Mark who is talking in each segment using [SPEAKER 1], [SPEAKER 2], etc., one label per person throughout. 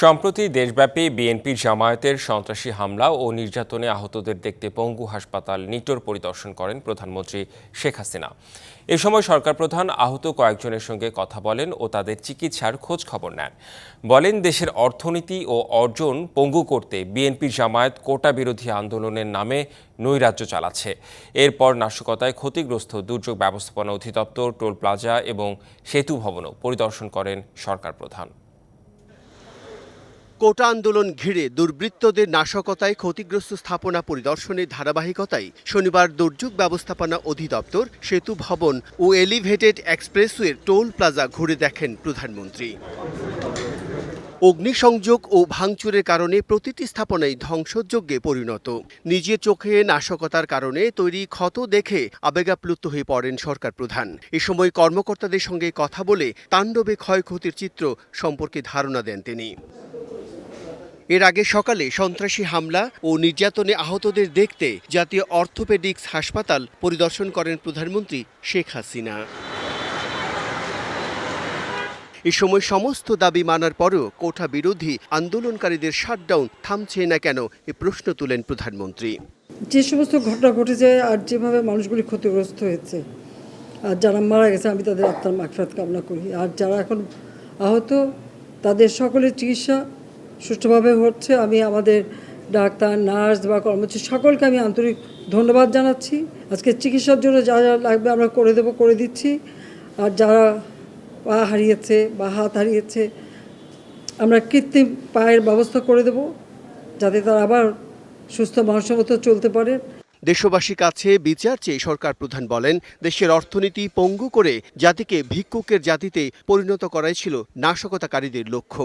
[SPEAKER 1] সম্প্রতি দেশব্যাপী বিএনপির জামায়াতের সন্ত্রাসী হামলা ও নির্যাতনে আহতদের দেখতে পঙ্গু হাসপাতাল নিটোর পরিদর্শন করেন প্রধানমন্ত্রী শেখ হাসিনা। এ সময় সরকার প্রধান আহত কয়েকজনের সঙ্গে কথা বলেন ও তাদের চিকিৎসার খোঁজ খবর নেন। বলেন, দেশের অর্থনীতি ও অর্জন পঙ্গু করতে বিএনপির জামায়াত কোটা বিরোধী আন্দোলনের নামে নৈরাজ্য চালাচ্ছে। এরপর নাশকতায় ক্ষতিগ্রস্ত দুর্যোগ ব্যবস্থাপনা অধিদপ্তর, টোল প্লাজা এবং সেতু ভবনও পরিদর্শন করেন সরকার প্রধান।
[SPEAKER 2] কোটা আন্দোলন ঘিরে দুর্বৃত্তদের নাশকতায় ক্ষতিগ্রস্ত স্থাপনা পরিদর্শনের ধারাবাহিকতায় শনিবার দুর্যোগ ব্যবস্থাপনা অধিদপ্তর সেতু ভবন ও এলিভেটেড এক্সপ্রেসওয়ের টোল প্লাজা ঘুরে দেখেন প্রধানমন্ত্রী। অগ্নিসংযোগ ও ভাঙচুরের কারণে প্রতিটি স্থাপনাই ধ্বংসযজ্ঞে পরিণত। নিজের চোখে নাশকতার কারণে তৈরি ক্ষত দেখে আবেগাপ্লুত হয়ে পড়েন সরকার প্রধান। এ সময় কর্মকর্তাদের সঙ্গে কথা বলে তাণ্ডবে ক্ষয়ক্ষতির চিত্র সম্পর্কে ধারণা দেন তিনি। এর আগে সকালে সন্ত্রাসী হামলা ও নির্যাতনে আহতদের দেখতে জাতীয় অর্থোপেডিক্স হাসপাতাল পরিদর্শন করেন প্রধানমন্ত্রী শেখ হাসিনা। এ সময় সমস্ত দাবি মানার পরেও কোঠা বিরোধী আন্দোলনকারীদের শাটডাউন থামছে না কেন এ প্রশ্ন তুলেন প্রধানমন্ত্রী।
[SPEAKER 3] যে সমস্ত ঘটনা ঘটেছে আর যেভাবে মানুষগুলি ক্ষতিগ্রস্ত হয়েছে, আর যারা মারা গেছে, আমি তাদের আত্মার মাকফাত কামনা করি। আর যারা এখন আহত, তাদের সকলের চিকিৎসা সুষ্ঠুভাবে হচ্ছে আমি আমাদের ডাক্তার, নার্স বা কর্মচারী সকলকে আমি আন্তরিক ধন্যবাদ জানাচ্ছি। আজকে চিকিৎসার জন্য যা যা লাগবে আমরা করে দেবো, করে দিচ্ছি। আর যারা পা হারিয়েছে বা হাত হারিয়েছে, আমরা কৃত্রিম পায়ের ব্যবস্থা করে দেব যাতে তারা আবার সুস্থ মানুষের চলতে পারে।
[SPEAKER 2] দেশবাসীর কাছে বিচার চেয়ে সরকার প্রধান বলেন, দেশের অর্থনীতি পঙ্গু করে জাতিকে ভিক্ষুকের জাতিতে পরিণত করাই ছিল নাশকতাকারীদের লক্ষ্য।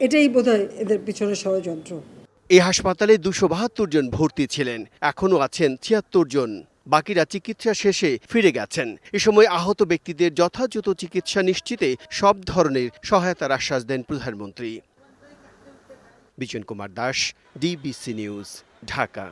[SPEAKER 3] এটাই বোধহয় এদের পিছনে ষড়যন্ত্র।
[SPEAKER 2] এই হাসপাতালে দুশো বাহাত্তর জন ভর্তি ছিলেন, এখনও আছেন ছিয়াত্তর জন। বাকিরা চিকিৎসা শেষে ফিরে গেছেন। এ সময় আহত ব্যক্তিদের যথাযথ চিকিৎসা নিশ্চিতে সব ধরনের সহায়তার আশ্বাস দেন প্রধানমন্ত্রী। Bijon Kumar Das, DBC news, Dhaka.